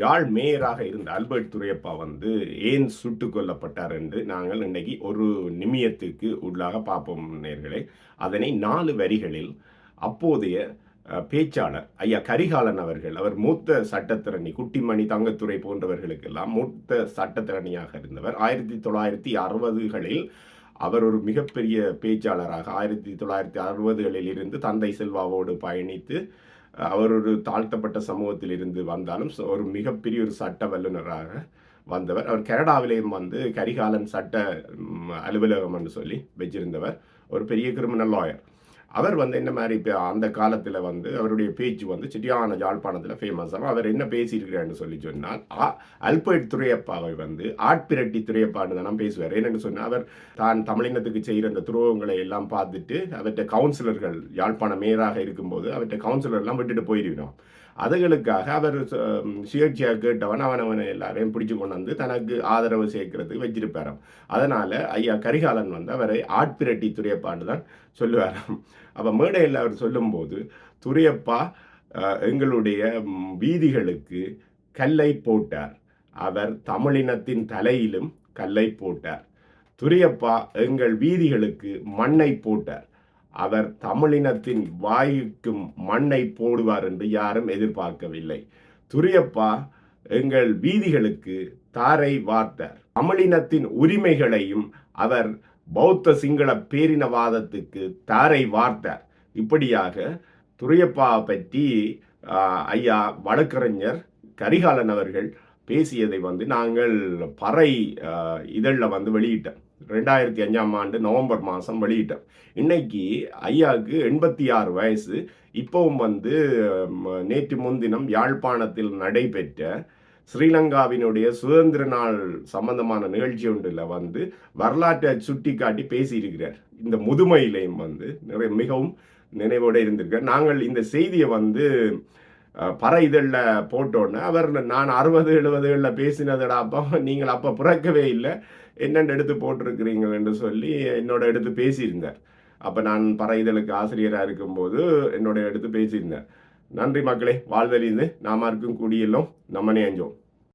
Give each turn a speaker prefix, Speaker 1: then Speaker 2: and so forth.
Speaker 1: யாழ் மேயராக இருந்த அல்பர்ட் துரையப்பா வந்து ஏன் சுட்டு கொல்லப்பட்டார் என்று நாங்கள் இன்னைக்கு ஒரு நிமியத்துக்கு உள்ளாக பார்ப்போம் நேர்களே. அதனை நாலு வரிகளில் அப்போதைய பேச்சாளர் ஐயா கரிகாலன் அவர்கள் அவர் மூத்த சட்டத்திரணி குட்டிமணி தங்கத்துறை போன்றவர்களுக்கெல்லாம் மூத்த சட்டத்திறனியாக இருந்தவர். ஆயிரத்தி தொள்ளாயிரத்தி அறுபதுகளில் அவர் ஒரு மிகப்பெரிய பேச்சாளராக ஆயிரத்தி தொள்ளாயிரத்தி அறுபதுகளில் இருந்து தந்தை செல்வாவோடு பயணித்து அவர் ஒரு தாழ்த்தப்பட்ட சமூகத்தில் இருந்து வந்தாலும் ஒரு மிகப்பெரிய ஒரு சட்ட வல்லுநராக வந்தவர். அவர் கனடாவிலேயும் வந்து கரிகாலன் சட்ட அலுவலகம் என்று சொல்லி வச்சிருந்தவர். ஒரு பெரிய கிரிமினல் லாயர் அவர் வந்து என்ன மாதிரி இப்போ அந்த காலத்தில் வந்து அவருடைய பேச்சு வந்து சிட்டியான யாழ்ப்பாணத்தில் ஃபேமஸாக அவர் என்ன பேசியிருக்கிறான்னு சொல்லி சொன்னால் ஆ- அல்பர்ட் துரையப்பாவை வந்து ஆட்பிரட்டி துரையப்பான்னு தான் பேசுவார். என்னென்னு சொன்னால் அவர் தான் தமிழினத்துக்கு செய்கிற அந்த துரோகங்களை எல்லாம் பார்த்துட்டு அவற்றை கவுன்சிலர்கள் யாழ்ப்பாண மேயராக இருக்கும்போது அவர்கிட்ட கவுன்சிலர்லாம் விட்டுட்டு போயிருக்கணும். அதுகளுக்காக அவர் சுயேட்சையாக கேட்டவன் அவன் அவனை எல்லாரையும் பிடிச்சு கொண்டு வந்து தனக்கு ஆதரவு சேர்க்கறதுக்கு வச்சிருப்பாராம். அதனால ஐயா கரிகாலன் வந்து அவரை ஆட்பிரட்டி துறையப்பாண்டு தான் சொல்லுவாராம். அப்போ மேடையில் அவர் சொல்லும்போது துரையப்பா அஹ், எங்களுடைய வீதிகளுக்கு கல்லை போட்டார். அவர் தமிழினத்தின் தலையிலும் கல்லை போட்டார். துரியப்பா எங்கள் வீதிகளுக்கு மண்ணை போட்டார். அவர் தமிழினத்தின் வாயுக்கும் மண்ணை போடுவார் என்று யாரும் எதிர்பார்க்கவில்லை. துரியப்பா எங்கள் வீதிகளுக்கு தாரை வார்த்தார். தமிழினத்தின் உரிமைகளையும் அவர் பௌத்த சிங்கள பேரினவாதத்துக்கு தாரை வார்த்தார். இப்படியாக துரையப்பா பற்றி ஐயா வழக்கறிஞர் கரிகாலன் அவர்கள் பேசியதை வந்து நாங்கள் பறை இதழில் வந்து வெளியிட்டோம். ரெண்டாயிரத்தி அஞ்சாம் ஆண்டு நவம்பர் மாதம் வெளியிட்டோம். இன்னைக்கு ஐயாவுக்கு எண்பத்தி ஆறு வயசு. இப்போவும் வந்து நேற்று முன்தினம் யாழ்ப்பாணத்தில் நடைபெற்ற ஸ்ரீலங்காவினுடைய சுதந்திர நாள் சம்பந்தமான நிகழ்ச்சி ஒன்றில் வந்து வரலாற்றை சுட்டி காட்டி பேசியிருக்கிறார். இந்த முதுமையிலையும் வந்து நிறைய மிகவும் நினைவோடு இருந்திருக்கார் நாங்கள் இந்த செய்தியை வந்து பற இதழில் போட்டோன்னே அவர் நான் அறுபது எழுபதுகளில் பேசினதடா அப்போ நீங்கள் அப்போ பிறக்கவே இல்லை என்னென்னு எடுத்து போட்டிருக்கிறீங்கள் என்று சொல்லி என்னோட எடுத்து பேசியிருந்தார். அப்போ நான் பற இதழுக்கு ஆசிரியராக இருக்கும்போது என்னோட எடுத்து பேசியிருந்தேன் நன்றி மக்களே வாழ்வெளிந்து நாம இருக்கும் குடியெல்லாம் நம்மனே அஞ்சோம்